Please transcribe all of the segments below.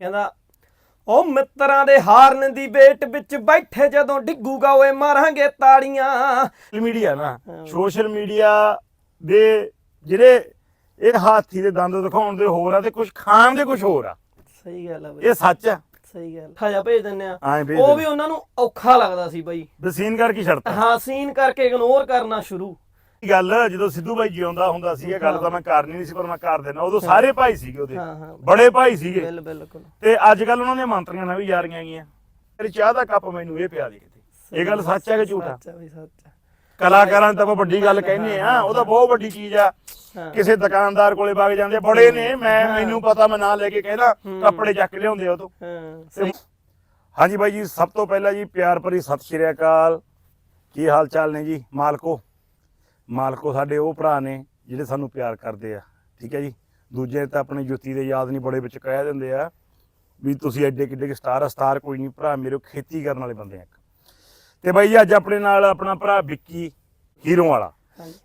ਕਹਿੰਦਾ ਉਹ ਮਿੱਤਰਾਂ ਦੇ ਹਾਰਨ ਦੀ ਵੇਟ ਵਿੱਚ ਬੈਠੇ ਜਦੋਂ ਡਿੱਗੂਗਾ ਓਏ ਮਾਰਾਂਗੇ ਤਾੜੀਆਂ। ਸੋਸ਼ਲ ਮੀਡੀਆ ਨਾ। ਸੋਸ਼ਲ ਮੀਡੀਆ ਦੇ ਜਿਹੜੇ ਇਹ ਹਾਥੀ ਦੇ ਦੰਦ ਦਿਖਾਉਣ ਦੇ ਹੋਰ ਆ ਤੇ ਕੁਝ ਖਾਣ ਦੇ ਕੁਝ ਹੋਰ ਆ। ਸਹੀ ਗੱਲ ਆ ਬਈ। ਇਹ ਸੱਚ ਆ। ਸਹੀ ਗੱਲ ਖਾਜਾ ਭੇਜ ਦਿੰਨੇ ਆ। ਭੇਜ ਉਹ ਦਿੰਦੇ। ਵੀ ਉਹਨਾਂ ਨੂੰ ਔਖਾ ਲੱਗਦਾ ਸੀ ਬਈ। ਬਸੀਨ ਕਰਕੇ ਛੱਡਤਾ। ਹਾਂ ਸੀਨ ਕਰਕੇ ਇਗਨੋਰ ਕਰਨਾ ਸ਼ੁਰੂ। ਗੱਲ? ਜਦੋਂ ਸਿੱਧੂ ਬਾਈ ਜਿਉਂਦਾ ਹੁੰਦਾ ਸੀ ਇਹ ਗੱਲ ਤਾਂ ਮੈਂ ਕਰਨੀ ਨਹੀਂ ਸੀ ਪਰ ਮੈਂ ਕਰ ਦੇਣਾ ਉਦੋਂ ਸਾਰੇ ਭਾਈ ਸੀਗੇ ਉਹਦੇ। ਹਾਂ ਹਾਂ। ਬੜੇ ਭਾਈ ਸੀਗੇ। ਬਿਲ ਬਿਲਕੁਲ। ਤੇ ਅੱਜ ਕੱਲ ਉਹਨਾਂ ਦੀਆਂ ਮੰਤਰੀਆਂ ਨਾਲ ਵੀ ਯਾਰੀਆਂ ਗਈਆਂ। ਤੇਰੀ ਚਾਹ ਦਾ ਕੱਪ ਮੈਨੂੰ ਇਹ ਪਿਆ ਦੇ ਕਿਤੇ ਇਹ ਗੱਲ ਸੱਚ ਹੈ ਕਿ ਝੂਠਾ ਸੱਚ ਆ ਬਈ ਸੱਚ ਆ। ਕਲਾਕਾਰਾਂ ਤਾਂ ਆਪਾਂ ਵੱਡੀ ਗੱਲ ਕਹਿੰਦੇ ਆ ਉਹ ਤਾਂ ਬਹੁਤ ਵੱਡੀ ਚੀਜ਼ ਆ। ਹਾਂ। ਕਿਸੇ ਦੁਕਾਨਦਾਰ ਕੋਲੇ ਵਗ ਜਾਂਦੇ ਆ, ਬੜੇ ਨੇ। ਮੈਂ ਮੈਨੂੰ ਪਤਾ ਮੈਂ ਨਾਂ ਲੈ ਕੇ ਕਹਿੰਦਾ ਕੱਪੜੇ ਚੱਕ ਲਿਆਉਂਦੇ ਆ ਉਹ ਤੋਂ। ਹਾਂ ਤੇ ਹਾਂਜੀ ਬਾਈ ਜੀ ਸਭ ਤੋਂ ਪਹਿਲਾਂ ਜੀ ਪਿਆਰ ਭਰੀ ਸਤਿ ਸ਼੍ਰੀ ਅਕਾਲ। ਕੀ ਹਾਲ ਚਾਲ ਨੇ ਜੀ? ਮਾਲਕੋ। ਮਾਲਕੋ ਸਾਡੇ ਉਹ ਭਰਾ ਨੇ ਜਿਹੜੇ ਸਾਨੂੰ ਪਿਆਰ ਕਰਦੇ ਆ ਠੀਕ ਹੈ ਜੀ? ਦੂਜੇ ਤਾਂ ਆਪਣੀ ਜੁੱਤੀ ਦੇ ਯਾਦ ਨਹੀਂ ਬੜੇ ਵਿੱਚ ਕਹਿ ਦਿੰਦੇ ਆ ਵੀ ਤੁਸੀਂ ਐਡੇ ਕਿੱਡੇ ਸਟਾਰ ਸਟਾਰ ਕੋਈ ਨਹੀਂ ਭਰਾ ਮੇਰੇ ਖੇਤੀ ਕਰਨ ਵਾਲੇ ਬੰਦੇ ਆ ਇੱਕ। ਤੇ ਬਾਈ ਜੀ ਅੱਜ ਆਪਣੇ ਨਾਲ ਆਪਣਾ ਭਰਾ ਵਿੱਕੀ ਹੀਰੋ ਵਾਲਾ।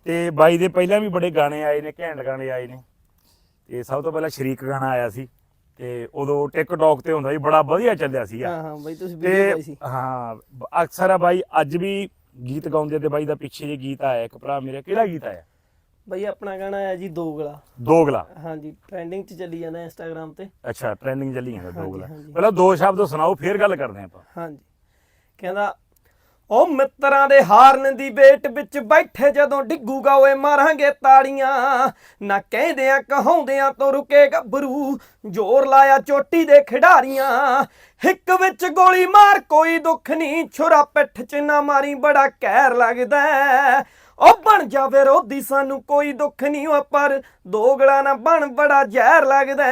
ਤੇ ਬਾਈ ਦੇ ਪਹਿਲਾਂ ਵੀ ਬੜੇ ਗਾਣੇ ਆਏ ਨੇ ਘੈਂਟ ਗਾਣੇ ਆਏ ਨੇ। ਤੇ ਸਭ ਤੋਂ ਪਹਿਲਾਂ ਸ਼ਰੀਕ ਗਾਣਾ ਆਇਆ ਸੀ। ਤੇ ਉਦੋਂ ਟਿਕਟੌਕ ਤੇ ਹੁੰਦਾ ਸੀ ਬੜਾ ਵਧੀਆ ਚੱਲਿਆ ਸੀਗਾ। ਹਾਂ ਹਾਂ ਬਈ ਤੁਸੀਂ ਵੀਡੀਓ ਪਾਈ ਸੀ। ਹਾਂ ਅਕਸਰ ਆ ਬਾਈ ਅੱਜ ਵੀ ਗੀਤ ਗਾਉਂਦੇ ਤੇ ਬਾਈ ਦਾ ਪਿੱਛੇ ਜੇ ਗੀਤ ਆਇਆ ਇੱਕ ਭਰਾ ਮੇਰੇ ਕਿਹੜਾ ਗੀਤ ਆਇਆ? ਬਈ ਆਪਣਾ ਗਾਣਾ ਹੈ ਜੀ ਦੋਗਲਾ। ਦੋਗਲਾ? ਹਾਂਜੀ ਟ੍ਰੈਂਡਿੰਗ 'ਚ ਚੱਲੀ ਜਾਂਦਾ ਇੰਸਟਾਗ੍ਰam ਤੇ। ਅੱਛਾ ਟ੍ਰੈਂਡਿੰਗ ਚੱਲੀ ਜਾਂਦਾ ਹਾਂਜੀ, ਦੋਗਲਾ। ਹਾਂਜੀ। ਪਹਿਲਾਂ ਦੋ ਸ਼ਬਦ ਸੁਣਾਓ ਫੇਰ ਗੱਲ ਕਰਦੇ ਆਪਾਂ। ਹਾਂਜੀ। ਕਹਿੰਦਾ ਉਹ ਮਿੱਤਰਾਂ ਦੇ ਹਾਰਨ ਦੀ ਵੇਟ ਵਿੱਚ ਬੈਠੇ ਜਦੋਂ ਡਿੱਗੂਗਾ ਓਏ ਮਾਰਾਂਗੇ ਤਾੜੀਆਂ। ਨਾ ਕਹਿੰਦਿਆਂ ਕਹਾਉਂਦਿਆਂ ਤੋਂ ਰੁਕੇ ਗੱਭਰੂ। ਜ਼ੋਰ ਲਾਇਆ ਚੋਟੀ ਦੇ ਖਿਡਾਰੀਆਂ। ਹਿੱਕ ਵਿੱਚ ਗੋਲੀ ਮਾਰ, ਕੋਈ ਦੁੱਖ ਨਹੀਂ। ਛੁਰਾ ਪਿੱਠ 'ਚ ਨਾ ਮਾਰੀ, ਬੜਾ ਕਹਿਰ ਲੱਗਦਾ ਉਹ ਬਣ ਜਾਵੇ ਰੋਦੀ, ਸਾਨੂੰ ਕੋਈ ਦੁੱਖ ਨਹੀਂ। ਉਹ ਪਰ ਦੋਗਲਾ ਨਾ ਬਣ, ਬੜਾ ਜ਼ਹਿਰ ਲੱਗਦਾ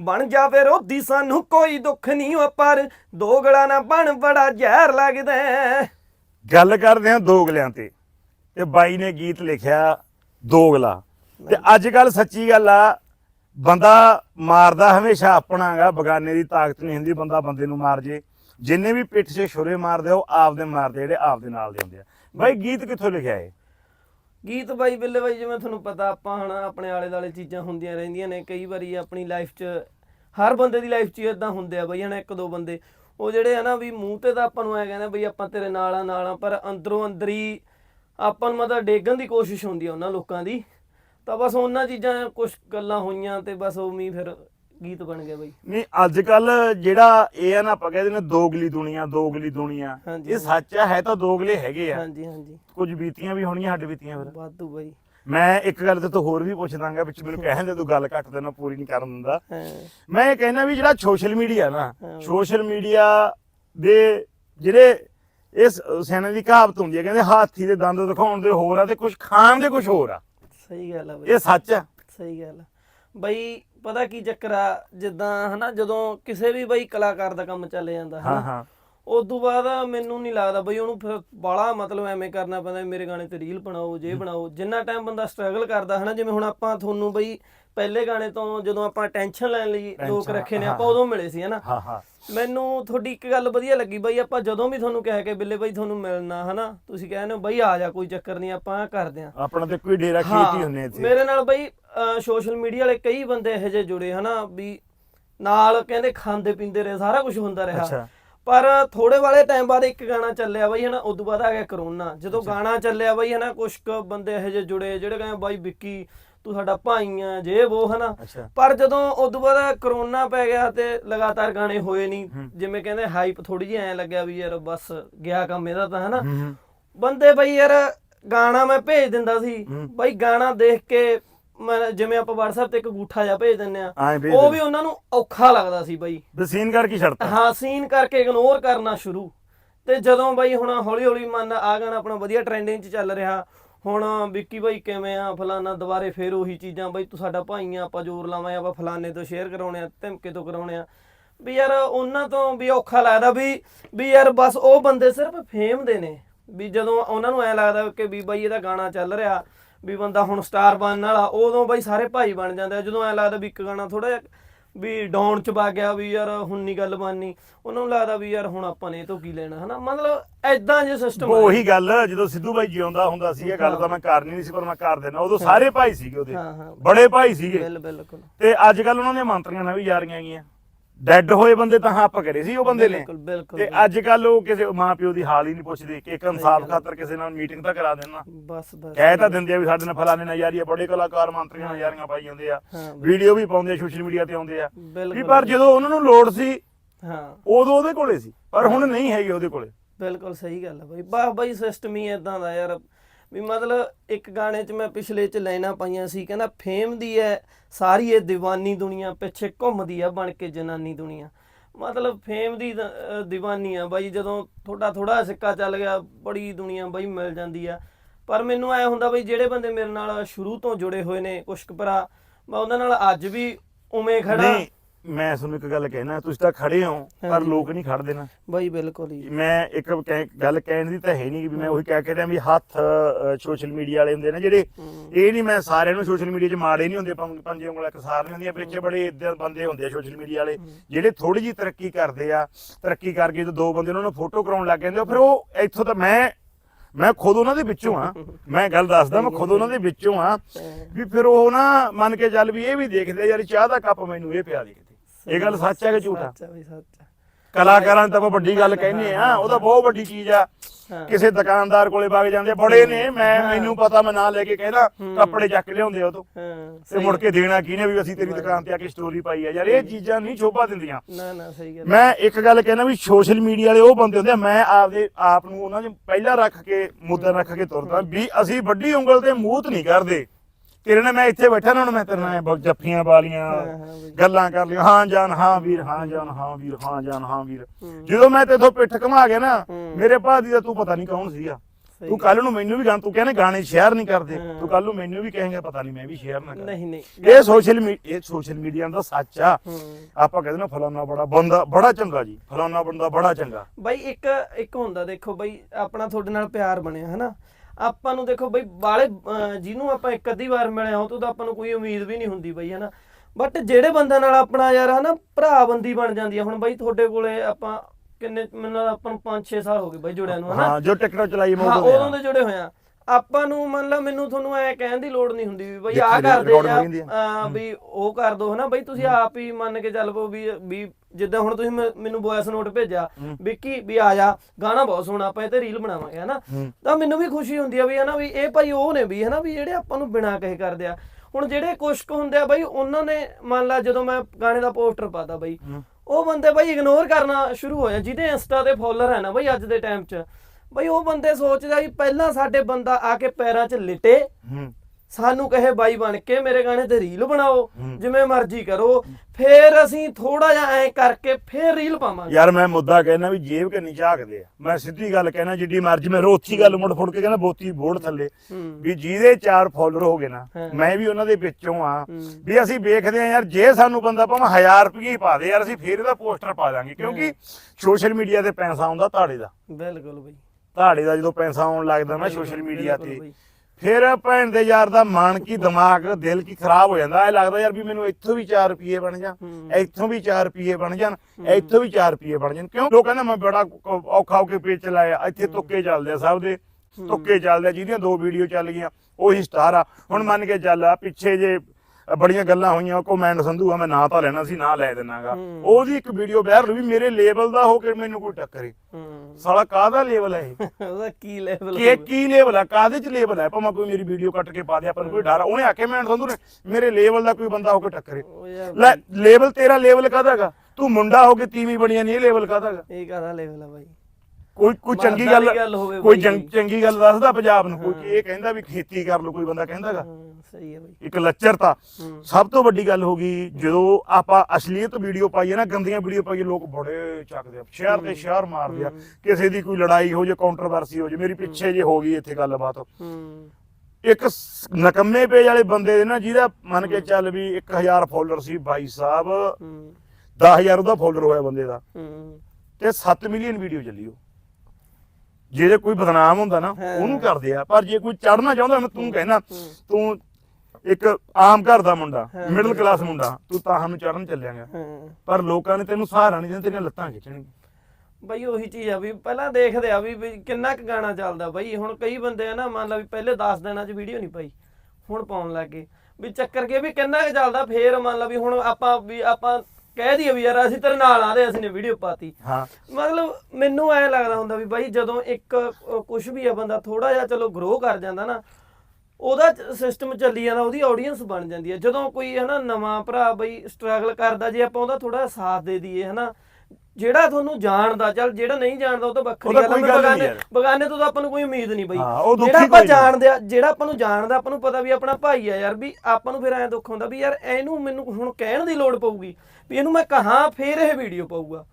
ਬਣ ਜਾਵੇ ਰੋਦੀ, ਸਾਨੂੰ ਕੋਈ ਦੁੱਖ ਨਹੀਂ। ਉਹ ਪਰ ਦੋਗਲਾ ਨਾ ਬਣ, ਬੜਾ ਜ਼ਹਿਰ ਲੱਗਦਾ ਗੱਲ ਕਰਦੇ ਹਾਂ ਦੋਗਲਿਆਂ ਤੇ। ਤੇ ਬਾਈ ਨੇ ਗੀਤ ਲਿਖਿਆ ਦੋਗਲਾ ਤੇ ਅੱਜ ਕੱਲ ਸੱਚੀ ਗੱਲ ਆ ਬੰਦਾ ਮਾਰਦਾ ਹਮੇਸ਼ਾ ਆਪਣਾਗਾ ਬਗਾਨੇ ਦੀ ਤਾਕਤ ਨਹੀਂ ਹੁੰਦੀ, ਬੰਦਾ ਬੰਦੇ ਨੂੰ ਮਾਰ ਜੇ। ਜਿੰਨੇ ਵੀ ਪਿੱਠ 'ਚ ਛੁਰੇ ਮਾਰਦੇ ਉਹ ਆਪਦੇ ਮਾਰਦੇ ਜਿਹੜੇ ਆਪਦੇ ਨਾਲ ਦੇ ਹੁੰਦੇ ਆ। ਬਾਈ, ਗੀਤ ਕਿੱਥੋਂ ਲਿਖਿਆ ਏ ਗੀਤ ਬਾਈ, ਬਿੱਲੇ ਬਾਈ, ਜਿਵੇਂ ਤੁਹਾਨੂੰ ਪਤਾ, ਆਪਾਂ ਹਣ ਆਪਣੇ ਆਲੇ ਦਾਲੇ ਚੀਜ਼ਾਂ ਹੁੰਦੀਆਂ ਰਹਿੰਦੀਆਂ ਨੇ। ਕਈ ਵਾਰੀ ਆਪਣੀ ਲਾਈਫ 'ਚ, ਹਰ ਬੰਦੇ ਦੀ ਲਾਈਫ 'ਚ ਇਦਾਂ ਹੁੰਦੇ ਆ ਬਈ, ਹਨਾ, ਇੱਕ ਦੋ ਬੰਦੇ। ਉਹ ਜਿਹੜੇ ਆ ਨਾ ਵੀ ਮੂੰਹ ਤੇ ਤਾਂ ਆਪਾਂ ਨੂੰ ਐ ਕਹਿੰਦੇ ਬਈ ਆਪਾਂ ਤੇਰੇ ਨਾਲ ਆ ਨਾਲ ਆ, ਪਰ ਅੰਦਰੋਂ ਅੰਦਰ ਹੀ ਆਪਾਂ ਨੂੰ ਮਤਲਬ ਡੇਗਣ ਦੀ ਕੋਸ਼ਿਸ਼ ਹੁੰਦੀ ਆ ਉਹਨਾਂ ਲੋਕਾਂ ਦੀ। ਤਾਂ ਬਸ ਉਹਨਾਂ ਚੀਜ਼ਾਂ ਕੁਝ ਗੱਲਾਂ ਹੋਈਆਂ ਤੇ ਬਸ ਉਵੇਂ ਫਿਰ ਗੀਤ ਬਣ ਗਿਆ ਬਈ। ਨਹੀਂ ਅੱਜ ਕੱਲ ਜਿਹੜਾ ਇਹ ਆ ਨਾ ਆਪਾਂ ਕਹਿੰਦੇ ਨੇ ਦੋਗਲੀ ਦੁਨੀਆ ਦੋਗਲੀ ਦੁਨੀਆ ਹਾਂਜੀ, ਇਹ ਸੱਚ ਆ ਹੈ ਤਾਂ ਦੋਗਲੇ ਹੈਗੇ ਆ। ਹਾਂਜੀ ਹਾਂਜੀ। ਕੁਝ ਬੀਤੀਆਂ ਵੀ ਹੋਣੀਆਂ ਹੱਡ ਬੀਤੀਆਂ ਫਿਰ। ਵਾਧੂ ਬਈ। ਮੈਂ ਇੱਕ ਗੱਲ ਤੇ ਤੋਂ ਹੋਰ ਵੀ ਪੁੱਛ ਦਾਂਗਾ ਵਿੱਚ ਮੈਨੂੰ ਕਹਿੰਦੇ ਤੂੰ ਗੱਲ ਘੱਟ ਦੇਣਾ ਪੂਰੀ ਨਹੀਂ ਕਰਨ ਦਿੰਦਾ। ਹਾਂ। ਮੈਂ ਇਹ ਕਹਿਣਾ ਵੀ ਜਿਹੜਾ ਸੋਸ਼ਲ ਮੀਡੀਆ ਨਾ ਹਾਂ। ਸੋਸ਼ਲ ਮੀਡੀਆ ਦੇ ਜਿਹੜੇ ਇਸ ਸਿਆਣੇ ਦੀ ਕਹਾਵਤ ਹੁੰਦੀ ਹੈ ਕਹਿੰਦੇ ਹਾਥੀ ਦੇ ਦੰਦ ਦਿਖਾਉਣ ਦੇ ਹੋਰ ਆ ਤੇ ਕੁਝ ਖਾਣ ਦੇ ਕੁਝ ਹੋਰ ਆ। ਸਹੀ ਗੱਲ ਆ ਬਈ। ਇਹ ਸੱਚ ਆ। ਸਹੀ ਗੱਲ ਆ। ਬਈ ਪਤਾ ਕੀ ਚੱਕਰ ਆ ਜਿੱਦਾਂ ਹਨਾ ਜਦੋਂ ਕਿਸੇ ਵੀ ਬਈ ਕਲਾਕਾਰ ਦਾ ਕੰਮ ਚੱਲ ਜਾਂਦਾ ਹਾਂ ਹਾਂ। ਉਸ ਤੋਂ ਬਾਅਦ ਮੈਨੂੰ ਨਹੀਂ ਲੱਗਦਾ ਬਈ ਉਹਨੂੰ ਫਿਰ ਬਾਲਾ ਮਤਲਬ ਐਵੇਂ ਕਰਨਾ ਪੈਂਦਾ ਮੇਰੇ ਗਾਣੇ ਤੇ ਰੀਲ ਬਣਾਓ ਜੇ ਬਣਾਓ। ਜਿੰਨਾ ਟਾਈਮ ਬੰਦਾ ਸਟਰਗਲ ਕਰਦਾ ਹਨਾ ਜਿਵੇਂ ਹੁਣ ਆਪਾਂ ਤੁਹਾਨੂੰ ਬਈ ਪਹਿਲੇ ਗਾਣੇ ਤੋਂ ਜਦੋਂ ਆਪਾਂ ਟੈਨਸ਼ਨ ਲੈਣ ਲਈ ਲੋਕ ਰੱਖੇ ਨੇ ਆਪਾਂ ਉਦੋਂ ਮਿਲੇ ਸੀ ਹਨਾ? ਹਾਂ ਹਾਂ। ਮੈਨੂੰ ਤੁਹਾਡੀ ਇੱਕ ਗੱਲ ਵਧੀਆ ਲੱਗੀ ਬਈ ਆਪਾਂ ਜਦੋਂ ਵੀ ਤੁਹਾਨੂੰ ਕਹਿ ਕੇ ਬਿੱਲੇ ਬਈ ਤੁਹਾਨੂੰ ਮਿਲਣਾ ਹਨਾ? ਤੁਸੀਂ ਕਹਿੰਦੇ ਹੋ ਬਈ ਆ ਜਾ ਕੋਈ ਚੱਕਰ ਨਹੀਂ ਆਪਾਂ ਕਰਦੇ ਆਂ ਆਪਣਾ ਤੇ ਕੋਈ ਡੇਰਾ ਖੇਤੀ ਹੁੰਨੇ ਇੱਥੇ ਮੇਰੇ ਨਾਲ ਬਈ ਸੋਸ਼ਲ ਮੀਡੀਆ ਵਾਲੇ ਕਈ ਬੰਦੇ ਇਹੋ ਜਿਹੇ ਜੁੜੇ ਹਨਾ? ਵੀ ਨਾਲ ਕਹਿੰਦੇ ਖਾਂਦੇ ਪੀਂਦੇ ਰਹੇ ਸਾਰਾ ਕੁਝ ਹੁੰਦਾ ਰਿਹਾ। ਅੱਛਾ। ਪਰ ਥੋੜੇ ਵਾਲੇ ਟਾਈਮ ਬਾਅਦ ਇੱਕ ਗਾਣਾ ਚੱਲਿਆ ਬਈ ਹਨਾ? ਉਦੋਂ ਬਾਅਦ ਆ ਗਿਆ ਕਰੋਨਾ। ਜਦੋਂ ਗਾਣਾ ਚੱਲਿਆ ਬਈ ਹਨਾ ਕੁਝ ਕੁ ਬੰਦੇ ਇਹੋ ਜਿਹੇ ਜੁੜੇ ਜਿਹੜੇ ਕਹਿੰਦੇ ਬਾਈ ਵਿੱਕੀ ਤੂੰ ਸਾਡਾ ਭਾਈ ਆ ਜੇ ਉਹ ਹਨਾ? ਅੱਛਾ। ਪਰ ਜਦੋਂ ਉਦੋਂ ਬਾਅਦ ਕਰੋਨਾ ਪੈ ਗਿਆ ਤੇ ਲਗਾਤਾਰ ਗਾਣੇ ਹੋਏ ਨਹੀਂ ਜਿਵੇਂ ਕਹਿੰਦੇ ਹਾਈਪ ਥੋੜੀ ਜਿਹੀ ਐ ਲੱਗਿਆ ਵੀ ਯਾਰ ਬਸ ਗਿਆ ਕੰਮ ਇਹਦਾ ਤਾਂ ਹਨਾ? ਬੰਦੇ ਬਈ ਯਾਰ ਗਾਣਾ ਮੈਂ ਭੇਜ ਦਿੰਦਾ ਸੀ। ਬਈ ਗਾਣਾ ਦੇਖ ਕੇ ਮੈਂ ਜਿਵੇਂ ਆਪਾਂ WhatsApp ਤੇ ਇੱਕ ਗੂਠਾ ਜਿਹਾ ਭੇਜ ਦਿੰਨੇ ਆ ਉਹ ਵੀ ਉਹਨਾਂ ਨੂੰ ਔਖਾ ਲੱਗਦਾ ਸੀ ਬਈ। ਬਸੀਨ ਕਰਕੇ ਛੱਡਤਾ। ਹਾਂ ਸੀਨ ਕਰਕੇ ਇਗਨੋਰ ਕਰਨਾ ਸ਼ੁਰੂ। ਤੇ ਜਦੋਂ ਬਈ ਹੁਣ ਹੌਲੀ ਹੌਲੀ ਮੰਨ ਆ ਗਾਣਾ ਆਪਣਾ ਵਧੀਆ ਟ੍ਰੈਂਡਿੰਗ 'ਚ ਚੱਲ ਰਿਹਾ ਹੁਣ ਵਿੱਕੀ ਬਾਈ ਕਿਵੇਂ ਆ? ਫਲਾਨਾ ਦੁਬਾਰੇ ਫੇਰ ਉਹੀ ਚੀਜ਼ਾਂ ਬਈ ਤੂੰ ਸਾਡਾ ਭਾਈ ਆ, ਆਪਾਂ ਜ਼ੋਰ ਲਾਵਾਂ ਆਪਾਂ ਫਲਾਨੇ ਤੋਂ ਸ਼ੇਅਰ ਕਰਾਉਣੇ ਆ, ਧਮਕੇ ਤੋਂ ਕਰਾਉਣੇ ਆ। ਵੀ ਯਾਰ ਉਹਨਾਂ ਤੋਂ ਵੀ ਔਖਾ ਲੱਗਦਾ ਵੀ ਵੀ ਯਾਰ ਬਸ ਉਹ ਬੰਦੇ ਸਿਰਫ ਫੇਮ ਦੇ ਨੇ। ਵੀ ਜਦੋਂ ਉਹਨਾਂ ਨੂੰ ਐ ਲੱਗਦਾ ਕਿ ਵੀ ਬਾਈ ਇਹਦਾ ਗਾਣਾ ਚੱਲ ਰਿਹਾ, ਵੀ ਬੰਦਾ ਹੁਣ ਸਟਾਰ ਬਣਨ ਵਾਲਾ, ਉਦੋਂ ਬਾਈ ਸਾਰੇ ਭਾਈ ਬਣ ਜਾਂਦੇ ਆ। ਜਦੋਂ ਐ ਲੱਗਦਾ ਵੀ ਇੱਕ ਗਾਣਾ ਥੋੜਾ ਜਿਹਾ ਵੀ ਡਾਊਨ ਚ ਪਾ ਗਿਆ ਵੀ ਯਾਰ ਹੁਣ ਨਹੀਂ ਗੱਲ ਬਣਨੀ ਉਹਨਾਂ ਨੂੰ ਲੱਗਦਾ ਵੀ ਯਾਰ ਹੁਣ ਆਪਾਂ ਨੇ ਇਹ ਤੋਂ ਕੀ ਲੈਣਾ ਹਨਾ? ਮਤਲਬ ਐਦਾਂ ਜੇ ਸਿਸਟਮ ਉਹੀ ਗੱਲ ਜਦੋਂ ਸਿੱਧੂ ਬਾਈ ਜਿਉਂਦਾ ਹੁੰਦਾ ਸੀ ਇਹ ਗੱਲ ਤਾਂ ਮੈਂ ਕਰਨੀ ਨਹੀਂ ਸੀ ਪਰ ਮੈਂ ਕਰ ਦੇਣਾ ਉਦੋਂ ਸਾਰੇ ਭਾਈ ਸੀਗੇ ਉਹਦੇ। ਬੜੇ ਭਾਈ ਸੀਗੇ। ਬਿਲ ਬਿਲਕੁਲ। ਤੇ ਅੱਜ ਕੱਲ ਉਹਨਾਂ ਦੀਆਂ ਮੰਤਰੀਆਂ ਨਾਲ ਵੀ ਯਾਰੀਆਂ ਗਈਆਂ ਡੈੱਡ ਹੋਏ ਬੰਦੇ ਤਾਂ ਆਪਾਂ ਕਰੇ ਸੀ ਉਹ ਬੰਦੇ ਨੇ। ਬਿਲਕੁਲ ਬਿਲਕੁਲ ਤੇ ਅੱਜ ਕੱਲ ਉਹ ਕਿਸੇ ਮਾਂ ਪਿਓ ਦੀ ਹਾਲ ਹੀ ਨਹੀਂ ਪੁੱਛਦੇ ਕਿ ਇੱਕ ਇਨਸਾਫ। ਖਾਤਰ ਕਿਸੇ ਨਾਲ ਮੀਟਿੰਗ ਤਾਂ ਕਰਾ ਦੇਣਾ। ਬਸ ਬਸ। ਕਹਿ ਤਾਂ ਦਿੰਦੇ ਆ ਵੀ ਸਾਡੇ ਨਾਲ ਫਲਾਣੇ ਨਾਲ ਯਾਰੀ ਆ ਬੜੇ ਕਲਾਕਾਰ ਮੰਤਰੀਆਂ ਨਾਲ ਯਾਰੀਆਂ ਪਾਈ ਜਾਂਦੇ ਆ। ਹਾਂ ਵੀਡੀਓ ਵੀ ਪਾਉਂਦੇ ਆ ਸੋਸ਼ਲ ਮੀਡੀਆ ਤੇ ਆਉਂਦੇ ਆ। ਵੀ ਬਿਲਕੁਲ ਪਰ ਜਦੋਂ ਉਹਨਾਂ ਨੂੰ ਲੋੜ ਸੀ ਹਾਂ। ਉਦੋਂ ਉਹਦੇ ਕੋਲੇ ਸੀ। ਪਰ ਹੁਣ ਨਹੀਂ ਹੈਗੀ ਉਹਦੇ ਕੋਲੇ। ਬਿਲਕੁਲ ਸਹੀ ਗੱਲ ਹੈ ਬਾਈ। ਬਾਈ ਸਿਸਟਮ ਹੀ ਇਦਾਂ ਦਾ ਯਾਰ। ਵੀ ਮਤਲਬ ਇੱਕ ਗਾਣੇ 'ਚ ਮੈਂ ਪਿਛਲੇ 'ਚ ਲਾਈਨਾਂ ਪਾਈਆਂ ਸੀ, ਕਹਿੰਦਾ ਫੇਮ ਦੀ ਹੈ ਸਾਰੀ ਇਹ دیਵਾਨੀ ਦੁਨੀਆ, ਪਿੱਛੇ ਘੁੰਮਦੀ ਆ ਬਣ ਕੇ ਜਨਾਨੀ ਦੁਨੀਆ। ਮਤਲਬ ਫੇਮ ਦੀ ਦ- ਦੀਵਾਨੀ ਆ ਬਾਈ, ਜਦੋਂ ਥੋੜਾ ਥੋੜਾ ਸਿੱਕਾ ਚੱਲ ਗਿਆ, ਬੜੀ ਦੁਨੀਆ ਬਾਈ ਮਿਲ ਜਾਂਦੀ ਆ। ਪਰ ਮੈਨੂੰ ਐ ਹੁੰਦਾ ਬਈ, ਜਿਹੜੇ ਬੰਦੇ ਮੇਰੇ ਨਾਲ ਸ਼ੁਰੂ ਤੋਂ ਜੁੜੇ ਹੋਏ ਨੇ ਕੁਸ਼ਕ ਭਰਾ, ਮੈਂ ਉਹਨਾਂ ਨਾਲ ਅੱਜ ਵੀ ਉਵੇਂ ਖੜਾ ਨਹੀਂ ਮੈਂ ਤੁਹਾਨੂੰ ਇੱਕ ਗੱਲ ਕਹਿਣਾ ਤੁਸੀਂ ਤਾਂ ਖੜੇ ਹੋ ਪਰ ਹਾਂਜੀ। ਲੋਕ ਨਹੀਂ ਖੜਦੇ ਨਾ। ਬਾਈ ਬਿਲਕੁਲ ਹੀ ਮੈਂ ਇੱਕ ਕਹਿ- ਗੱਲ ਕਹਿਣ ਦੀ ਤਾਂ ਹੈ ਨਹੀਂ ਕਿ ਵੀ ਮੈਂ ਉਹੀ ਕਹਿ ਕੇ ਰਿਹਾ ਵੀ ਹੱਥ ਸੋਸ਼ਲ ਮੀਡੀਆ ਵਾਲੇ ਹੁੰਦੇ ਨੇ ਜਿਹੜੇ। ਇਹ ਨਹੀਂ ਮੈਂ ਸਾਰਿਆਂ ਨੂੰ ਸੋਸ਼ਲ ਮੀਡੀਆ 'ਚ ਮਾੜੇ ਨਹੀਂ ਹੁੰਦੇ ਪੰਜ- ਪੰਜੇ ਉਂਗਲਾਂ ਕਿਸਾਰ ਨਹੀਂ ਹੁੰਦੀਆਂ ਵਿੱਚ ਬੜੇ ਇਦਾਂ ਬੰਦੇ ਹੁੰਦੇ ਆ ਸੋਸ਼ਲ ਮੀਡੀਆ ਵਾਲੇ ਜਿਹੜੇ ਥੋੜੀ ਜੀ ਤਰੱਕੀ ਕਰਦੇ ਆ ਤਰੱਕੀ ਕਰਕੇ ਜਦੋਂ ਦੋ ਬੰਦੇ ਉਹਨਾਂ ਨੂੰ ਫੋਟੋ ਕਰਾਉਣ ਲੱਗ ਜਾਂਦੇ ਆ ਫਿਰ ਉਹ ਇੱਥੋਂ ਤਾਂ ਮੈਂ ਮੈਂ ਖੁਦ ਉਹਨਾਂ ਦੇ ਵਿੱਚੋਂ ਆ ਮੈਂ ਗੱਲ ਦੱਸਦਾ ਮੈਂ ਖੁਦ ਉਹਨਾਂ ਦੇ ਵਿੱਚੋਂ ਆ ਵੀ ਫਿਰ ਉਹ ਨਾ ਮੰਨ ਕੇ ਚੱਲ ਵੀ ਇਹ ਵੀ ਦੇਖਦੇ ਆ, ਯਾਰ ਚਾਹ ਦਾ ਕੱਪ ਮੈਨੂੰ ਇਹ ਪਿਆ ਦੇ ਕਿਤੇ। ਇਹ ਗੱਲ ਸੱਚ ਹੈ ਕਿ ਝੂਠ ਆ ਸੱਚ ਹੈ ਬਈ ਸੱਚ ਹੈ। ਕਲਾਕਾਰਾਂ ਨੂੰ ਤਾਂ ਆਪਾਂ ਵੱਡੀ ਗੱਲ ਕਹਿੰਦੇ ਆ ਉਹ ਤਾਂ ਬਹੁਤ ਵੱਡੀ ਚੀਜ਼ ਆ। ਹਾਂ। ਕਿਸੇ ਦੁਕਾਨਦਾਰ ਕੋਲੇ ਵਗ ਜਾਂਦੇ ਬੜੇ ਨੇ। ਮੈਂ ਮੈਨੂੰ ਪਤਾ ਮੈਂ ਨਾਂ ਲੈ ਕੇ ਕਹਿੰਦਾ ਕੱਪੜੇ ਚੱਕ ਲਿਆਉਂਦੇ ਉਹ ਤੋਂ। ਹਾਂ ਤੇ ਮੁੜ ਕੇ ਦੇਣਾ ਕਿਹਨੇ ਵੀ ਅਸੀਂ ਤੇਰੀ ਦੁਕਾਨ ਤੇ ਆ ਕੇ ਸਟੋਰੀ ਪਾਈ ਆ। ਯਾਰ ਇਹ ਚੀਜ਼ਾਂ ਨਹੀਂ ਸ਼ੋਭਾ ਦਿੰਦੀਆਂ। ਨਾ ਨਾ ਸਹੀ ਗੱਲ ਮੈਂ ਇੱਕ ਗੱਲ ਕਹਿਣਾ ਵੀ ਸੋਸ਼ਲ ਮੀਡੀਆ ਵਾਲੇ ਉਹ ਬੰਦੇ ਹੁੰਦੇ ਆ ਮੈਂ ਆਪਦੇ ਆਪ ਨੂੰ ਉਹਨਾਂ ਦੇ ਪਹਿਲਾਂ ਰੱਖ ਕੇ ਮੁੱਦਾ ਰੱਖ ਕੇ ਤੁਰਦਾ ਵੀ ਅਸੀਂ ਵੱਡੀ ਉਂਗਲ ਤੇ ਮੂੰਹ ਨਹੀਂ ਕਰਦੇ। ਤੇਰੇ ਨਾਲ ਮੈਂ ਇੱਥੇ ਬੈਠਾ ਨਾ ਹੁਣ ਮੈਂ ਤੇਰੇ ਨਾਲ ਬਹੁਤ ਜੱਫੀਆਂ ਪਾ ਲੀਆਂ। ਗੱਲਾਂ ਕਰ ਲਈਆਂ ਹਾਂ ਜਾਨ ਹਾਂ ਵੀਰ ਹਾਂ ਜਾਨ ਹਾਂ ਵੀਰ ਹਾਂ ਜਾਨ ਹਾਂ ਵੀਰ। ਜਦੋਂ ਮੈਂ ਤੇਥੋਂ ਪਿੱਠ ਘਮਾ ਗਿਆ ਨਾ। ਮੇਰੇ ਭਾਦੀ ਦਾ ਤੂੰ ਪਤਾ ਨਹੀਂ ਕੌਣ ਸੀਗਾ ਤੂੰ ਕੱਲ ਨੂੰ ਮੈਨੂੰ ਵੀ ਗਾਣ ਤੂੰ ਕਹਿੰਦਾ ਗਾਣੇ ਸ਼ੇਅਰ ਨਹੀਂ ਕਰਦੇ। ਤੂੰ ਕੱਲ ਨੂੰ ਮੈਨੂੰ ਵੀ ਕਹੇਂਗਾ ਪਤਾ ਨਹੀਂ ਮੈਂ ਵੀ ਸ਼ੇਅਰ ਨਾ ਕਰਾਂ ਨਹੀਂ ਨਹੀਂ ਇਹ ਸੋਸ਼ਲ ਮੀਡੀਆ ਇਹ ਸੋਸ਼ਲ ਮੀਡੀਆ ਦਾ ਸੱਚ ਆ ਆਪਾਂ ਕਹਿੰਦੇ ਨਾ ਫਲਾਨਾ ਬੜਾ ਬੰਦਾ ਬੜਾ ਚੰਗਾ ਜੀ ਫਲਾਨਾ ਬੰਦਾ ਬੜਾ ਚੰਗਾ ਬਾਈ ਇੱਕ ਇੱਕ ਹੁੰਦਾ ਦੇਖੋ ਬਾਈ ਆਪਣਾ ਤੁਹਾਡੇ ਨਾਲ ਪਿਆਰ ਬਣਿਆ ਹਨਾ ਆਪਾਂ ਨੂੰ ਦੇਖੋ ਬਾਈ ਬਾਲੇ ਜਿਹਨੂੰ ਆਪਾਂ ਇੱਕ ਅੱਧੀ ਵਾਰ ਮਿਲੇ ਹਾਂ ਉਹ ਤੋਂ ਤਾਂ ਆਪਾਂ ਨੂੰ ਕੋਈ ਉਮੀਦ ਵੀ ਨਹੀਂ ਹੁੰਦੀ ਬਾਈ ਹਨਾ? ਬਟ ਜਿਹੜੇ ਬੰਦੇ ਨਾਲ ਆਪਣਾ ਯਾਰ ਹਨਾ ਭਰਾ ਬੰਦੀ ਬਣ ਜਾਂਦੀ ਆ। ਹੁਣ ਬਾਈ ਤੁਹਾਡੇ ਕੋਲੇ ਆਪਾਂ ਕਿੰਨੇ ਮੈਨੂੰ ਆਪਾਂ ਨੂੰ 5-6 ਸਾਲ ਹੋ ਗਏ ਬਾਈ ਜੁੜਿਆਂ ਨੂੰ ਹਨਾ? ਹਾਂ ਜੋ ਟਿਕਟੌਕ ਚਲਾਈ ਮੈਂ ਹਾਂ ਉਦੋਂ ਦੇ ਜੁੜੇ ਹੋਏ ਆ। ਆਪਾਂ ਨੂੰ ਮੰਨ ਲਾ ਮੈਨੂੰ ਤੁਹਾਨੂੰ ਐ ਕਹਿਣ ਦੀ ਲੋੜ ਨਹੀਂ ਹੁੰਦੀ ਵੀ ਬਈ ਜੀ, ਆ ਹੋ ਜਾਂਦੀ ਆ। ਅਹ ਵੀ ਉਹ ਕਰ ਦੋ ਹਨਾ? ਬਈ ਤੁਸੀਂ ਆਪ ਹੀ ਮੰਨ ਕੇ ਚੱਲ ਪਓ ਵੀ ਵੀ ਜਿੱਦਾਂ ਹੁਣ ਤੁਸੀਂ ਮੈਂ- ਮੈਨੂੰ ਵੌਇਸ ਨੋਟ ਭੇਜਿਆ ਵਿੱਕੀ ਵੀ ਆ ਜਾ ਗਾਣਾ ਬਹੁਤ ਸੋਹਣਾ ਆਪਾਂ ਇਹ ਤੇ ਰੀਲ ਬਣਾਵਾਂਗੇ ਹਨਾ। ਤਾਂ ਮੈਨੂੰ ਵੀ ਖੁਸ਼ੀ ਹੁੰਦੀ ਆ ਵੀ ਹਨਾ ਵੀ ਇਹ ਭਾਈ ਉਹ ਨੇ ਵੀ ਹਨਾ ਵੀ ਜਿਹੜੇ ਆਪਾਂ ਨੂੰ ਬਿਨਾਂ ਕਹੇ ਕਰਦੇ ਆ। ਹੁਣ ਜਿਹੜੇ ਕੁਛ ਕੁ ਹੁੰਦੇ ਆ ਬਾਈ ਉਹਨਾਂ ਨੇ ਮੰਨ ਲਾ ਜਦੋਂ ਮੈਂ ਗਾਣੇ ਦਾ ਪੋਸਟਰ ਪਾਤਾ ਬਾਈ। ਉਹ ਬੰਦੇ ਬਾਈ ਇਗਨੋਰ ਕਰਨਾ ਸ਼ੁਰੂ ਹੋਇਆ ਜਿਹਦੇ ਇੰਸਟਾ ਤੇ ਫੋਲੋਅਰ ਹੈ ਨਾ ਬਾਈ ਅੱਜ ਦੇ ਟਾਈਮ 'ਚ। ਬਾਈ ਉਹ ਬੰਦੇ ਸੋਚਦਾ ਵੀ ਪਹਿਲਾਂ ਸਾਡੇ ਬੰਦਾ ਆ ਕੇ ਪੈਰਾਂ 'ਚ ਲਿਟੇ ਹੂੰ। ਸਾਨੂੰ ਕਹੇ ਬਾਈ ਬਣ ਕੇ ਮੇਰੇ ਗਾਣੇ ਤੇ ਰੀਲ ਬਣਾਓ। ਜਿਵੇਂ ਮਰਜ਼ੀ ਕਰੋ ਫੇਰ ਅਸੀਂ ਥੋੜਾ ਜਿਹਾ ਐ ਕਰਕੇ ਫੇਰ ਰੀਲ ਪਾਵਾਂਗੇ। ਯਾਰ ਮੈਂ ਮੁੱਦਾ ਕਹਿਣਾ ਵੀ ਜੇਬ ਕੇ ਨਹੀਂ ਝਾਕਦੇ ਆ। ਮੈਂ ਸਿੱਧੀ ਗੱਲ ਕਹਿਣਾ ਜਿੱਡੀ ਮਰਜ਼ੀ ਮੈਂ ਰੋਥੀ ਗੱਲ ਮੁੜ ਫੁੜ ਕੇ ਕਹਿੰਦਾ ਬੋਤੀ ਬੋੜ ਥੱਲੇ। ਵੀ ਜਿਹਦੇ ਚਾਰ ਫਾਲੋਅਰ ਹੋ ਗਏ ਨਾ। ਮੈਂ ਵੀ ਉਹਨਾਂ ਦੇ ਵਿੱਚੋਂ ਆ। ਵੀ ਅਸੀਂ ਵੇਖਦੇ ਆ ਯਾਰ ਜੇ ਸਾਨੂੰ ਬੰਦਾ ਭਾਵੇਂ 1000 ਰੁਪਏ ਹੀ ਪਾ ਦੇ ਯਾਰ ਅਸੀਂ ਫੇਰ ਇਹਦਾ ਪੋਸਟਰ ਪਾ ਦਾਂਗੇ। ਕਿਉਂਕਿ ਸੋਸ਼ਲ ਮੀਡੀਆ ਤੇ ਪੈਸਾ ਆਉਂਦਾ ਧਾੜੇ ਦਾ। ਬਿਲਕੁਲ ਬਾਈ। ਧਾੜੇ ਦਾ ਜਦੋਂ ਪੈਸਾ ਆਉਣ ਲੱਗਦਾ ਨਾ ਸੋਸ਼ਲ ਮੀਡੀਆ ਤੇ। ਫਿਰ ਭੈਣ ਦੇ ਯਾਰ ਦਾ ਮਨ ਕੀ ਦਿਮਾਗ ਦਿਲ ਕੀ ਖਰਾਬ ਹੋ ਜਾਂਦਾ। ਇਹ ਲੱਗਦਾ ਯਾਰ ਵੀ ਮੈਨੂੰ ਇੱਥੋਂ ਵੀ 4 ਰੁਪਏ ਬਣ ਜਾਣ। ਇੱਥੋਂ ਵੀ 4 ਰੁਪਏ ਬਣ ਜਾਣ ਇੱਥੋਂ ਵੀ 4 ਰੁਪਏ ਬਣ ਜਾਣ। ਕਿਉਂ? ਲੋਕ ਕਹਿੰਦੇ ਮੈਂ ਬੜਾ ਔਖਾ ਹੋ ਕੇ ਪੇਜ ਚਲਾਇਆ ਇੱਥੇ ਤੁੱਕੇ ਚੱਲਦੇ ਆ ਸਭ ਦੇ। ਤੁੱਕੇ ਚੱਲਦੇ ਜਿਹਦੀਆਂ ਦੋ ਵੀਡੀਓ ਚੱਲ ਗਈਆਂ ਉਹੀ ਸਟਾਰ ਆ। ਹੁਣ ਮੰਨ ਕੇ ਚੱਲ ਆ ਪਿੱਛੇ ਜੇ ਬੜੀਆਂ ਗੱਲਾਂ ਹੋਈਆਂ ਕਮੈਂਟ ਸੰਧੂ ਆ ਮੈਂ ਨਾਂ ਤਾਂ ਲੈਣਾ ਸੀ ਨਾਂ ਲੈ ਦੇਣਾਗਾ। ਉਹਦੀ ਇੱਕ ਵੀਡੀਓ ਵਾਇਰਲ ਵੀ ਮੇਰੇ ਲੈਵਲ ਦਾ ਹੋ ਕੇ ਮੈਨੂੰ ਕੋਈ ਟੱਕਰੇ ਸਾਲਾ ਕਾਹਦਾ ਲੈਵਲ ਹੈ ਇਹ? ਉਹਦਾ ਕੀ ਲੈਵਲ ਕਿ ਕੀ ਲੈਵਲ ਆ? ਕਾਹਦੇ ਚ ਲੈਵਲ ਹੈ ਭਾਵੇਂ ਕੋਈ ਮੇਰੀ ਵੀਡੀਓ ਕੱਟ ਕੇ ਪਾ ਦੇ ਨੂੰ ਕੋਈ ਡਰ ਆ। ਉਹਨੇ ਮੈਂ ਸੰਧੂ ਨੇ ਮੇਰੇ ਲੈਵਲ ਦਾ ਕੋਈ ਬੰਦਾ ਹੋ ਕੇ ਟੱਕਰੇ ਉਹ ਯਾਰ ਲੈ ਲੈਵਲ ਤੇਰਾ ਲੈਵਲ ਕਾਹਦਾਗਾ ਤੂੰ ਮੁੰਡਾ ਹੋ ਕੇ ਤੀਵੀਂ ਬਣੀਆਂ ਨਹੀਂ ਇਹ ਲੈਵਲ ਕਾਹਦਾਗਾ ਇਹ ਕਾਹਦਾ ਲੈਵਲ ਆ ਬਾਈ? ਕੋਈ ਕੋਈ ਚੰਗੀ ਦੀ ਗੱਲ ਗੱਲ ਹੋਵੇ ਕੋਈ ਬਈ। ਚੰਗੀ ਗੱਲ ਦੱਸਦਾ ਪੰਜਾਬ ਨੂੰ। ਕੋਈ ਕਿ ਇਹ ਕਹਿੰਦਾ ਵੀ ਖੇਤੀ ਕਰ ਲਓ ਕੋਈ ਬੰਦਾ ਕਹਿੰਦਾਗਾ ਹਾਂ। ਸਹੀ ਹੈ ਬਾਈ। ਇੱਕ ਲੱਚਰਤਾ ਹੂੰ। ਸਭ ਤੋਂ ਵੱਡੀ ਗੱਲ ਹੋ ਗਈ ਜਦੋਂ ਆਪਾਂ ਅਸਲੀਅਤ ਵੀਡੀਓ ਪਾਈਏ ਨਾ ਗੰਦੀਆਂ ਵੀਡੀਓ ਪਾਈਏ ਲੋਕ ਬੜੇ ਚੱਕਦੇ ਆ। ਸ਼ਹਿਰ ਤੇ ਸ਼ਹਿਰ ਮਾਰਦੇ ਆ। ਕਿਸੇ ਦੀ ਕੋਈ ਲੜਾਈ ਹੋ ਜੇ ਕਾਉਂਟਰੋਵਰਸੀ ਹੋ ਜੇ ਮੇਰੀ ਪਿੱਛੇ ਜੇ ਹੋ ਗਈ ਇੱਥੇ ਗੱਲਬਾਤ। ਹੂੰ। ਇੱਕ ਸ- ਨਕੰਮੇ ਪੇਜ ਵਾਲੇ ਬੰਦੇ ਦੇ ਨਾ ਜਿਹਦਾ ਮੰਨ ਕੇ ਚੱਲ ਵੀ 1000 ਫਾਲੋਅਰ ਸੀ ਭਾਈ ਸਾਹਿਬ ਹੂੰ। 10000 ਉਹਦਾ ਫਾਲੋਅਰ ਹੋਇਆ ਬੰਦੇ ਦਾ। ਹੂੰ। ਤੇ 7 ਮਿਲੀਅਨ ਵੀਡੀਓ ਚੱਲੀ ਉਹ। ਜੇ ਕੋਈ ਬਦਨਾਮ ਹੁੰਦਾ ਨਾ ਹਾਂ। ਉਹਨੂੰ ਕਰਦੇ ਆ। ਪਰ ਜੇ ਕੋਈ ਚੜਨਾ ਚਾਹੁੰਦਾ ਮੈਂ ਤੂੰ ਕਹਿਣਾ। ਤੂੰ ਇੱਕ ਆਮ ਘਰ ਦਾ ਮੁੰਡਾ। ਮਿਡਲ ਕਲਾਸ ਮੁੰਡਾ ਤੂੰ ਤਾਂ ਸਾਨੂੰ ਚੜਨ ਚੱਲਿਆਗਾ ਪਰ ਲੋਕਾਂ ਨੇ ਤੈਨੂੰ ਸਹਾਰਾ ਨਹੀਂ ਦੇਣਾ ਤੇਰੀਆਂ ਲੱਤਾਂ ਖਿੱਚਣਗੀਆਂ। ਬਈ ਉਹੀ ਚੀਜ਼ ਆ ਵੀ ਪਹਿਲਾਂ ਦੇਖਦੇ ਆ ਵੀ ਕਿੰਨਾ ਕੁ ਗਾਣਾ ਚੱਲਦਾ ਬਈ। ਹੁਣ ਕਈ ਬੰਦੇ ਆ ਨਾ ਮੰਨ ਲਾ ਵੀ ਪਹਿਲੇ 10 ਦਿਨਾਂ 'ਚ ਵੀਡੀਓ ਨਹੀਂ ਪਾਈ ਹੁਣ ਪਾਉਣ ਲੱਗੇ ਵੀ ਚੱਕਰ ਕੀ ਵੀ ਕਿੰਨਾ ਕੁ ਚੱਲਦਾ ਫੇਰ ਮੰਨ ਲਾ ਵੀ ਹੁਣ ਆਪਾਂ ਵੀ ਆਪਾਂ ਕਹਿ ਦਈਏ ਵੀ ਯਾਰ ਅਸੀਂ ਤੇਰੇ ਨਾਲ ਆਦੇ ਅਸੀਂ ਨੇ ਵੀਡੀਓ ਪਾਤੀ। ਹਾਂ। ਮਤਲਬ ਮੈਨੂੰ ਐ ਲੱਗਦਾ ਹੁੰਦਾ ਵੀ ਬਾਈ ਜਦੋਂ ਇੱਕ ਕੁਝ ਵੀ ਆ ਬੰਦਾ ਥੋੜਾ ਜਿਹਾ ਚਲੋ ਗਰੋ ਕਰ ਜਾਂਦਾ ਨਾ ਉਹਦਾ ਸਿਸਟਮ ਚੱਲੀ ਜਾਂਦਾ ਉਹਦੀ ਆਡੀਅנס ਬਣ ਜਾਂਦੀ ਹੈ। ਜਦੋਂ ਕੋਈ ਹਨਾ ਨਵਾਂ ਭਰਾ ਬਈ ਸਟਰਗਲ ਕਰਦਾ ਜੇ ਆਪਾਂ ਉਹਦਾ ਥੋੜਾ ਸਾਥ ਦੇ ਦਈਏ ਹਨਾ ਜਿਹੜਾ ਤੁਹਾਨੂੰ ਜਾਣਦਾ ਚੱਲ ਜਿਹੜਾ ਨਹੀਂ ਜਾਣਦਾ ਉਹ ਤਾਂ ਵੱਖਰੀ ਗੱਲ ਨਹੀਂ ਬਗਾਨੇ ਤੋਂ ਤਾਂ ਆਪਾਂ ਨੂੰ ਕੋਈ ਉਮੀਦ ਨਹੀਂ ਬਈ। ਹਾਂ, ਜਿਹੜਾ ਆਪਾਂ। ਜਾਣਦੇ ਆ ਜਿਹੜਾ ਆਪਾਂ ਨੂੰ ਜਾਣਦਾ ਆਪਾਂ ਨੂੰ ਪਤਾ ਵੀ ਆਪਣਾ ਭਾਈ ਆ ਯਾਰ ਵੀ ਆਪਾਂ ਨੂੰ ਫਿਰ ਐਂ ਦੁੱਖ ਹੁੰਦਾ ਵੀ ਯਾਰ ਇਹਨੂੰ ਮੈਨੂੰ ਹੁਣ ਕਹਿਣ ਦੀ ਲੋੜ ਪਊਗੀ ਵੀ ਇਹਨੂੰ ਮੈਂ ਕਹਾਂ ਫੇਰ ਇਹ ਵੀਡੀਓ ਪਾਊਗਾ।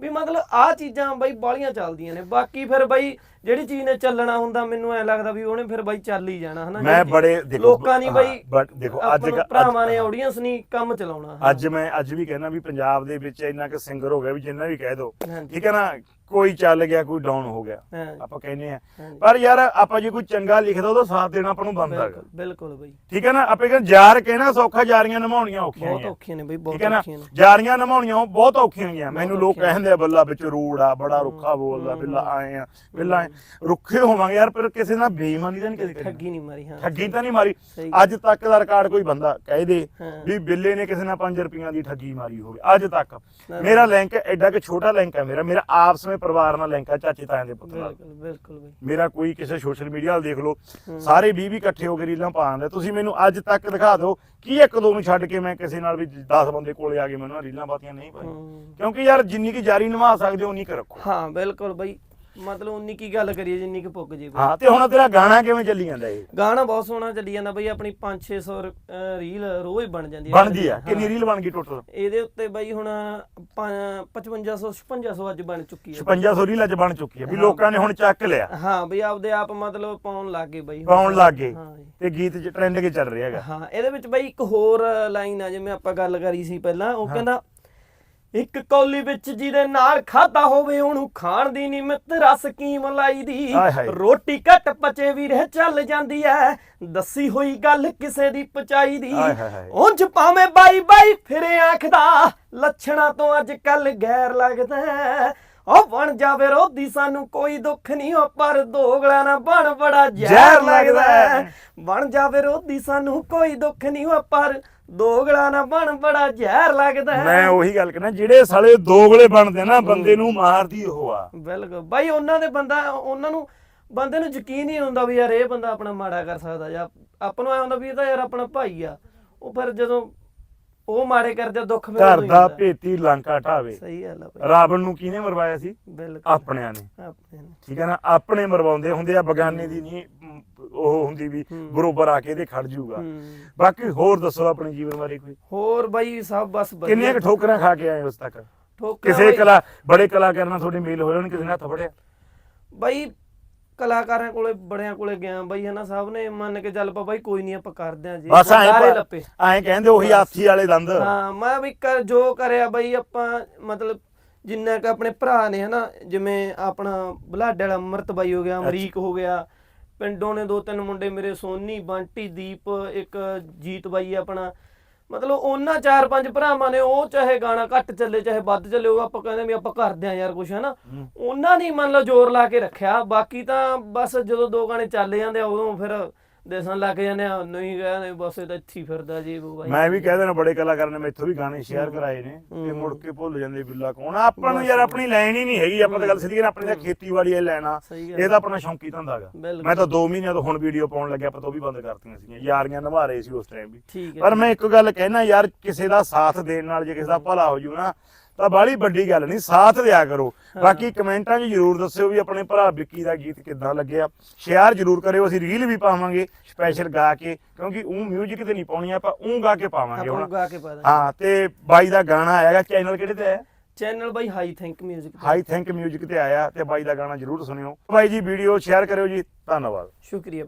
ਵੀ ਮਤਲਬ ਆ ਚੀਜ਼ਾਂ ਬਾਈ ਬਾਲੀਆਂ ਚੱਲਦੀਆਂ ਨੇ ਬਾਕੀ ਫਿਰ ਬਾਈ ਜਿਹੜੀ ਚੀਜ਼ ਨੇ ਚੱਲਣਾ ਹੁੰਦਾ ਮੈਨੂੰ ਐ ਲੱਗਦਾ ਵੀ ਉਹਨੇ ਫਿਰ ਬਾਈ ਚੱਲ ਹੀ ਜਾਣਾ ਹਨਾ ਮੈਂ ਬੜੇ-। ਦੇਖੋ, ਲੋਕਾਂ ਨਹੀਂ ਬਾਈ ਦੇਖੋ, ਅੱਜ ਭਰਾਵਾਂ ਨੇ। ਆਡੀਅנס ਨਹੀਂ ਕੰਮ ਚਲਾਉਣਾ। ਅੱਜ ਮੈਂ ਅੱਜ ਵੀ ਕਹਿਣਾ ਵੀ ਪੰਜਾਬ ਦੇ ਵਿੱਚ ਇੰਨਾ ਕਿ ਸਿੰਗਰ ਹੋ ਗਿਆ ਵੀ ਜਿੰਨਾ ਵੀ ਕਹਿ ਦੋ। ਠੀਕ ਹੈ ਨਾ ਕੋਈ ਚੱਲ ਗਿਆ ਕੋਈ ਡਾਊਨ ਹੋ ਗਿਆ। ਆਪਾਂ ਕਹਿੰਦੇ ਆ। ਪਰ ਯਾਰ ਆਪਾਂ ਜੇ ਕੋਈ ਚੰਗਾ ਲਿਖਦਾ ਉਹਦਾ ਸਾਥ ਦੇਣਾ ਆਪਾਂ ਨੂੰ ਬਣਦਾ ਹੈਗਾ ਬਿਲਕੁਲ ਬਾਈ ਠੀਕ ਹੈ ਨਾ ਆਪੇ ਕਹਿੰਦੇ ਯਾਰ ਕਹਿਣਾ ਸੌਖਾ ਜਾਰੀਆਂ ਨਿਭਾਉਣੀਆਂ ਔਖੀਆਂ ਬਹੁਤ ਔਖੀਆਂ ਨੇ ਬਾਈ ਬਹੁਤ ਔਖੀਆਂ ਨੇ ਜਾਰੀਆਂ ਨਿਭਾਉਣੀਆਂ ਬਹੁਤ ਔਖੀਆਂ ਗਈਆਂ ਮੈਨੂੰ ਲੋਕ। ਕਹਿੰਦੇ ਆ ਬੱਲਾ ਵਿੱਚ ਰੂੜ ਆ ਬੜਾ ਰੁੱਖਾ ਬੋਲਦਾ ਬਿੱਲਾ ਆਏ ਆ ਬਿੱਲਾ। ਰੁੱਖੇ ਹੋਵਾਂਗੇ ਯਾਰ ਪਰ ਕਿਸੇ ਨਾਲ ਬੇਈਮਾਨੀ ਤਾਂ ਨਹੀਂ ਕਦੇ ਕਰੀ। ਠੱਗੀ ਨਹੀਂ ਮਾਰੀ ਹਾਂ। ਠੱਗੀ ਤਾਂ ਨਹੀਂ ਮਾਰੀ। ਸਹੀ ਅੱਜ ਤੱਕ ਦਾ ਰਿਕਾਰਡ ਕੋਈ ਬੰਦਾ ਕਹਿ ਦੇ ਹਾਂ। ਵੀ ਬਿੱਲੇ ਨੇ ਕਿਸੇ ਨਾਲ 5 ਰੁਪਈਆਂ ਦੀ ਠੱਗੀ ਮਾਰੀ ਹੋਵੇ। ਅੱਜ ਤੱਕ। ਮੇਰਾ ਲਿੰਕ ਐਡਾ ਕਿ ਛੋਟਾ ਲਿੰਕ ਹੈ ਮੇਰਾ। ਮੇਰਾ ਆਪਸ ਵਿੱਚ ਪਰਿਵਾਰ ਨਾਲ ਲਿੰਕ ਹੈ ਚਾਚੇ ਤਾਇਆਂ ਦੇ ਪੁੱਤ ਨਾਲ। ਬਿਲਕੁਲ ਬਿਲਕੁਲ ਬਾਈ। ਮੇਰਾ ਕੋਈ ਕਿਸੇ ਸੋਸ਼ਲ ਮੀਡੀਆ ਵਾਲ ਦੇਖ ਲਓ। ਸਾਰੇ 20 20 ਇਕੱਠੇ ਹੋ ਕੇ ਰੀਲਾਂ ਪਾਉਂਦੇ ਤੁਸੀਂ ਮੈਨੂੰ ਅੱਜ ਤੱਕ ਦਿਖਾ ਦਿਓ ਕੀ ਇੱਕ ਦੋ ਨੂੰ ਛੱਡ ਕੇ ਮੈਂ ਕਿਸੇ ਨਾਲ ਵੀ 10 ਬੰਦੇ ਕੋਲੇ ਆ ਕੇ ਮੈਨੂੰ ਰੀਲਾਂ ਪਾਤੀਆਂ ਨਹੀਂ ਪਾਈ ਹੂੰ। ਕਿਉਂਕਿ ਯਾਰ ਜਿੰਨੀ ਕੀ ਜਾਰੀ ਨਿਭਾ ਸਕਦੇ ਹੋ ਉਨੀ ਕੁ ਰੱਖੋ। ਹਾਂ ਬਿਲਕੁਲ ਬਾਈ। ਮਤਲਬ ਉਨੀ ਕੀ ਗੱਲ ਕਰੀਏ ਜਿੰਨੀ ਕਿ ਪੁੱਗ ਜੇ। ਹਾਂ ਤੇ ਹੁਣ ਤੇਰਾ ਗਾਣਾ ਕਿਵੇਂ ਚੱਲੀ ਜਾਂਦਾ ਇਹ? ਗਾਣਾ ਬਹੁਤ ਸੋਹਣਾ ਚੱਲੀ ਜਾਂਦਾ ਬਈ ਆਪਣੀ 5-600 ਰੀਲ ਰੋਜ਼ ਬਣ ਜਾਂਦੀ ਹੈ ਬਣਦੀ ਆ। ਕਿੰਨੀ ਰੀਲ ਬਣ ਗਈ ਟੋਟਲ ਇਹਦੇ ਉੱਤੇ ਬਈ ਹੁਣ 5500 5600 ਅੱਜ ਬਣ ਚੁੱਕੀ ਹੈ 5600 ਰੀਲ ਅੱਜ ਬਣ ਚੁੱਕੀ ਹੈ ਵੀ ਲੋਕਾਂ ਨੇ ਹੁਣ ਚੱਕ ਲਿਆ। ਹਾਂ ਬਈ ਆਪਦੇ ਆਪ ਮਤਲਬ ਪਾਉਣ ਲੱਗ ਗਏ ਬਈ। ਹੁਣ ਪਾਉਣ ਲੱਗ ਗਏ। ਹਾਂ ਜੀ। ਤੇ ਗੀਤ ਚ ਟ੍ਰੈਂਡ ਕੇ ਚੱਲ ਰਿਹਾ ਹੈਗਾ। ਹਾਂ ਇਹਦੇ ਵਿੱਚ ਬਈ ਇੱਕ ਹੋਰ ਲਾਈਨ ਆ ਜਿਵੇਂ ਆਪਾਂ ਗੱਲ ਕਰੀ ਸੀ ਪਹਿਲਾਂ ਉਹ ਕਹਿੰਦਾ ਇੱਕ ਕੌਲੀ ਵਿੱਚ ਜਿਹਦੇ ਨਾਲ ਖਾਦਾ ਹੋਵੇ ਉਹਨੂੰ ਖਾਣ ਦੀ ਨੀ ਮਿੱਤਰਾ ਸਕੀਮ ਲਾਈ ਦੀ ਹਾਏ ਹਾਏ। ਰੋਟੀ ਘੱਟ ਪਚੇ ਵੀਰੇ ਚੱਲ ਜਾਂਦੀ ਐ ਦੱਸੀ ਹੋਈ ਗੱਲ ਕਿਸੇ ਦੀ ਪਚਾਈ ਦੀ ਹਾਏ ਹਾਏ ਹਾਏ। ਉਂਝ ਭਾਵੇਂ ਬਾਈ ਬਾਈ ਫਿਰੇ ਆਖਦਾ ਲੱਛਣਾ ਤੋਂ ਅੱਜ ਕੱਲ ਗੈਰ ਲੱਗਦਾ। ਉਹ ਬਣ ਜਾਵੇ ਰੋਦੀ ਸਾਨੂੰ ਕੋਈ ਦੁੱਖ ਨਹੀਂ ਉਹ ਪਰ ਦੋਗਲਾ ਨਾ ਬਣ ਬੜਾ ਜ਼ਹਿਰ ਜ਼ਹਿਰ ਲੱਗਦਾ। ਬਣ ਜਾਵੇ ਰੋਦੀ ਸਾਨੂੰ ਕੋਈ ਦੁੱਖ ਨਹੀਂ ਉਹ ਪਰ ਦੋਗਲਾ ਨਾ ਬਣ ਬੜਾ ਜ਼ਹਿਰ ਲੱਗਦਾ ਹੈ। ਮੈਂ ਉਹੀ ਗੱਲ ਕਰਨਾ ਜਿਹੜੇ ਸਾਲੇ ਦੋਗਲੇ ਬਣਦੇ ਨਾ ਬੰਦੇ ਨੂੰ ਮਾਰਦੀ ਉਹ ਆ। ਬਿਲਕੁਲ। ਬਾਈ ਉਹਨਾਂ ਦੇ ਬੰਦਾ ਉਹਨਾਂ ਨੂੰ ਬੰਦੇ ਨੂੰ ਯਕੀਨ ਹੀ ਹੁੰਦਾ ਵੀ ਯਾਰ ਇਹ ਬੰਦਾ ਆਪਣਾ ਮਾੜਾ ਕਰ ਸਕਦਾ ਜਾਂ ਆਪਾਂ ਨੂੰ ਐ ਹੁੰਦਾ ਵੀ ਇਹ ਤਾਂ ਯਾਰ ਆਪਣਾ ਭਾਈ ਆ। ਉਹ ਫਿਰ ਜਦੋਂ ਉਹ ਮਾੜੇ ਕਰਦੇ ਦੁੱਖ ਫਿਰ ਘਰ ਦਾ। ਭੇਤੀ ਲਾਂਕਾ ਢਾਵੇ। ਸਹੀ ਗੱਲ ਆ ਬਾਈ। ਰਾਵਣ ਨੂੰ ਕਿਹਨੇ ਮਰਵਾਇਆ ਸੀ? ਬਿਲਕੁਲ। ਆਪਣਿਆਂ ਨੇ। ਆਪਣੇ ਨੇ। ਠੀਕ ਹੈ ਨਾ? ਆਪਣੇ ਮਰਵਾਉਂਦੇ ਹੁੰਦੇ ਆ ਬਗਾਨੇ ਦੀ ਨਹੀਂ ਉਹ ਹੁੰਦੀ ਵੀ ਬਰੋਬਰ ਆ ਕੇ ਇਹਦੇ ਖੜ ਜਾਊਗਾ। ਹੂੰ। ਬਾਕੀ ਹੋਰ ਦੱਸੋ ਆਪਣੇ ਜੀਵਨ ਬਾਰੇ ਕੋਈ? ਹੋਰ ਬਾਈ ਸਭ ਬਸ। ਕਿੰਨੀਆਂ ਕੁ ਠੋਕਰਾਂ ਖਾ ਕੇ ਆਏ ਉਸ ਤੱਕ? ਠੋਕਰਾਂ ਕਿਸੇ ਕਲਾ ਬੜੇ ਕਲਾਕਾਰ ਨਾਲ ਤੁਹਾਡੇ ਮੇਲ ਹੋਏ ਹੋਣ ਕਿਸੇ ਨੇ ਹੱਥ ਫੜਿਆ? ਬਾਈ ਕਲਾਕਾਰਾਂ ਕੋਲੇ ਬੜਿਆਂ ਕੋਲੇ ਗਿਆ ਬਾਈ ਹਨਾ ਸਭ ਨੇ ਮੰਨ ਕੇ ਚੱਲ ਪਾ ਬਾਈ ਕੋਈ ਨਹੀਂ ਆਪਾਂ ਕਰਦੇ ਆਂ ਜੀ। ਬਸ ਐਂ ਲੱਪੇ। ਐਂ ਕਹਿੰਦੇ ਉਹੀ ਹਾਥੀ ਵਾਲੇ ਦੰਦ। ਹਾਂ ਮੈਂ ਵੀ ਜੋ ਕਰਿਆ ਬਈ ਆਪਾਂ ਮਤਲਬ ਜਿੰਨਾ ਕ ਆਪਣੇ ਭਰਾ ਨੇ ਹਨਾ ਜਿਵੇਂ ਆਪਣਾ ਬਲਾਡੇ ਵਾਲਾ ਅਮਰਤ ਬਾਈ ਹੋ ਗਿਆ ਅਮਰੀਕ ਹੋ ਗਿਆ ਪਿੰਡੋਂ ਨੇ ਦੋ ਤਿੰਨ ਮੁੰਡੇ ਮੇਰੇ ਸੋਨੀ ਬੰਟੀ ਦੀਪ ਇੱਕ ਜੀਤ ਬਾਈ ਆਪਣਾ। ਮਤਲਬ ਉਹਨਾਂ ਚਾਰ ਪੰਜ ਭਰਾਵਾਂ ਨੇ ਉਹ ਚਾਹੇ ਗਾਣਾ ਘੱਟ ਚੱਲੇ ਚਾਹੇ ਵੱਧ ਚੱਲੇ ਉਹ ਆਪਾਂ ਕਹਿੰਦੇ ਵੀ ਆਪਾਂ ਕਰਦੇ ਆ ਯਾਰ ਕੁਛ ਹਨਾ? ਉਹਨਾਂ ਨੇ ਮੰਨ ਲਓ ਜ਼ੋਰ ਲਾ ਕੇ ਰੱਖਿਆ। ਬਾਕੀ ਤਾਂ ਬਸ ਜਦੋਂ ਦੋ ਗਾਣੇ ਚੱਲ ਜਾਂਦੇ ਆ ਉਦੋਂ ਫਿਰ ਦੇਸਣ ਲੱਗ ਜਾਂਦੇ ਆ ਨਹੀਂ ਕਹਿੰਦੇ ਬਸ ਇਹ ਤਾਂ ਇੱਥੇ ਹੀ ਫਿਰਦਾ ਜੀ ਉਹ ਬਾਈ। ਮੈਂ ਵੀ ਕਹਿ ਦੇਣਾ ਬੜੇ ਕਲਾਕਾਰਾਂ ਨੇ ਮੈਥੋਂ ਵੀ ਗਾਣੇ ਸ਼ੇਅਰ ਕਰਾਏ ਨੇ ਤੇ ਮੁੜ ਕੇ ਭੁੱਲ ਜਾਂਦੇ ਬਿੱਲਾ ਕੌਣ ਆ। ਆਪਾਂ ਨੂੰ ਯਾਰ ਆਪਣੀ ਲੈਣ ਹੀ ਨਹੀਂ ਹੈਗੀ ਆਪਾਂ ਤਾਂ ਗੱਲ ਸਿੱਧੀ ਕਰ ਆਪਣੀ ਤਾਂ ਖੇਤੀਬਾੜੀ ਇਹ ਲੈਣਾ ਸਹੀ ਗੱਲ ਇਹ ਤਾਂ ਆਪਣਾ ਸ਼ੌਂਕੀ ਧੰਦਾ ਹੈਗਾ ਬਿਲਕੁਲ। ਮੈਂ ਤਾਂ 2 ਮਹੀਨਿਆਂ ਤੋਂ ਹੁਣ ਵੀਡੀਓ ਪਾਉਣ ਲੱਗਿਆ ਆਪਾਂ ਤਾਂ ਉਹ ਵੀ ਬੰਦ ਕਰਤੀਆਂ ਸੀਗੀਆਂ ਯਾਰੀਆਂ ਨਿਭਾ ਰਹੇ ਸੀ ਉਸ ਟਾਈਮ ਵੀ। ਠੀਕ ਹੈ ਪਰ ਮੈਂ ਇੱਕ ਗੱਲ ਕਹਿਣਾ ਯਾਰ ਕਿਸੇ ਦਾ ਸਾਥ ਦੇਣ ਨਾਲ ਜੇ ਕਿਸੇ ਦਾ ਭਲਾ ਹੋ ਜੂ ਨਾ ਤਾਂ ਬਾਲੀ ਵੱਡੀ ਗੱਲ ਨਹੀਂ ਸਾਥ ਦਿਆ ਕਰੋ। ਬਾਕੀ ਕਮੈਂਟਾਂ 'ਚ ਜਰੂਰ ਦੱਸਿਓ ਵੀ ਆਪਣੇ ਭਰਾ ਵਿੱਕੀ ਦਾ ਗੀਤ ਕਿੱਦਾਂ ਲੱਗਿਆ। ਸ਼ੇਅਰ ਜਰੂਰ ਕਰਿਓ ਅਸੀਂ ਰੀਲ ਵੀ ਪਾਵਾਂਗੇ ਸਪੈਸ਼ਲ ਗਾ ਕੇ ਕਿਉਂਕਿ ਉਹ ਮਿਊਜ਼ਿਕ ਤੇ ਨਹੀਂ ਪਾਉਣੀ ਆਪਾਂ ਉਹ ਗਾ ਕੇ ਪਾਵਾਂਗੇ ਹਾਂ ਤੇ ਬਾਈ ਦਾ ਗਾਣਾ ਆਏਗਾ ਚੈਨਲ ਕਿਹੜੇ ਤੇ ਆਇਆ? ਚੈਨਲ ਬਾਈ hi thank music hi thank music ਤੇ ਆਇਆ ਤੇ ਬਾਈ ਦਾ ਗਾਣਾ ਜਰੂਰ ਸੁਣਿਓ। ਬਾਈ ਜੀ ਵੀਡੀਓ ਸ਼ੇਅਰ ਕਰਿਓ ਜੀ ਧੰਨਵਾਦ। ਸ਼ੁਕਰੀਆ